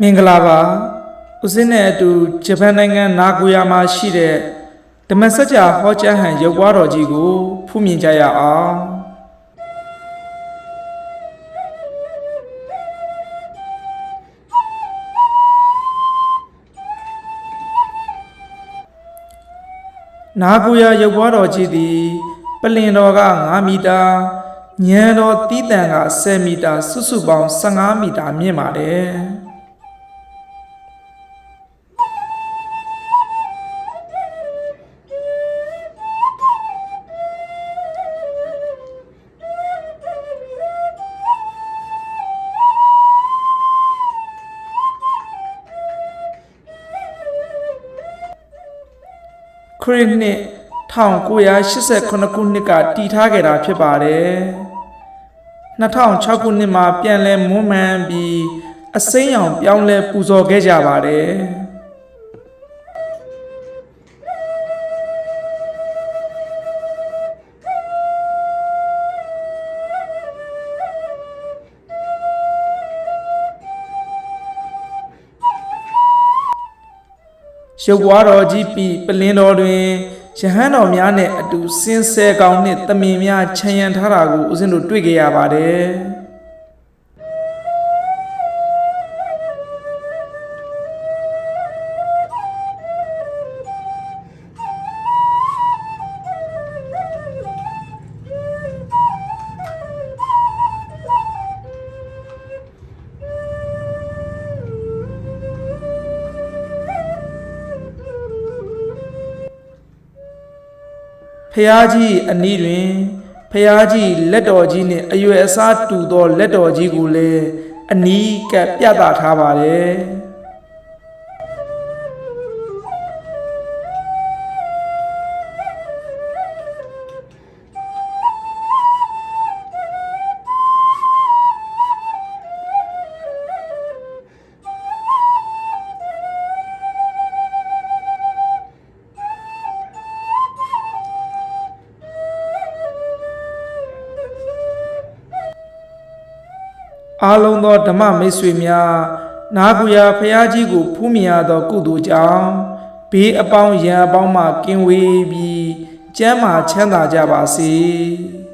မင်္ဂလာပါဦးစင်းနဲ့အတူဂျပန်နိုင်ငံနာဂိုယာမှာရှိတဲ့ဓမ္မစကြာဟောကြားဟန်ရုပ်ပွားတော်ကြီးကိုဖူးမြင်ကြရအောင်နာဂိုယာရုပ်ပွားတော်ကြီးသည်ပလင်တော်က9မီတာညံတော်တီးတန်က10မီတာ စုစုပေါင်း15မီတာမြင့်ပါတယ် ခရစ်နှစ်1989ခုနှစ်ကတည်ထားခဲ့တာဖြစ်ပါတယ်2006ခုနှစ်မှာပြန်လည်မွမ်းမံပြီးအစိမ်းရောင်ပြောင်းလဲပူဇော်ခဲ့ကြပါတယ် ရုပ်ပွားတော်ကြီးပြီးပလင်းတော်တွင်ယဟန်တော်များနဲ့အတူစင်ဆဲကောင်နှင့်တမင်များခြံရံထားတာကိုဦးဇင်းတို့တွေ့ကြရပါတယ် ဖျားကြီးအနီးတွင်ဖျားကြီးလက်တော်ကြီးနှင့်အရွယ်အစားတူသောလက်တော်ကြီးကိုလည်းအနီးကပ်ပြသထားပါတယ် အားလုံးသောဓမ္မမိတ်ဆွေများနာဂူယာဖျားကြီးကိုဖူးမြင်ရသောကုသိုလ်ကြောင့်ဘေးအပေါင်းရန်အပေါင်းမှကင်းဝေးပြီးကျမ်းမာချမ်းသာကြပါစေ။